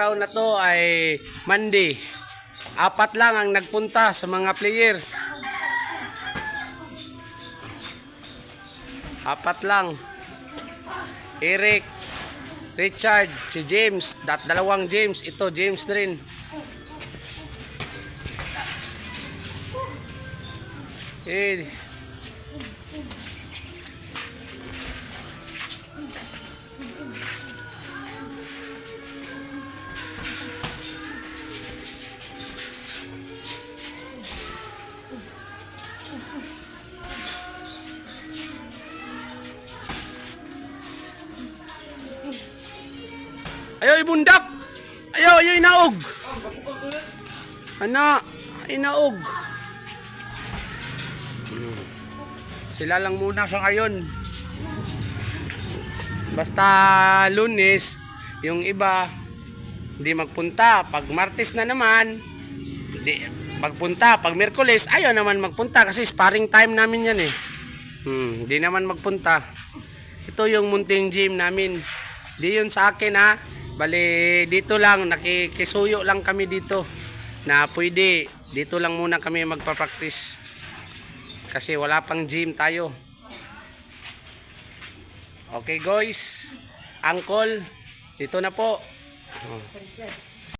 Araw na to ay Monday. Apat lang ang nagpunta sa mga player. Apat lang. Eric, Richard, si James, dat dalawang James, ito James na rin. Eh, Ayaw ibundak. Ayaw, ayaw inaog. Ana, inaog. Sila lang muna sa ngayon. Basta lunes, yung iba, hindi magpunta. Pag martes na naman, hindi magpunta. Pag merkules, ayaw naman magpunta kasi sparring time namin yan eh. Hmm, hindi naman magpunta. Ito yung munting gym namin. Di yun sa akin ha. Bali, dito lang, nakikisuyo lang kami dito. Na pwede, dito lang muna kami magpa-practice. Kasi wala pang gym tayo. Okay guys, Uncle, dito na po. Oh.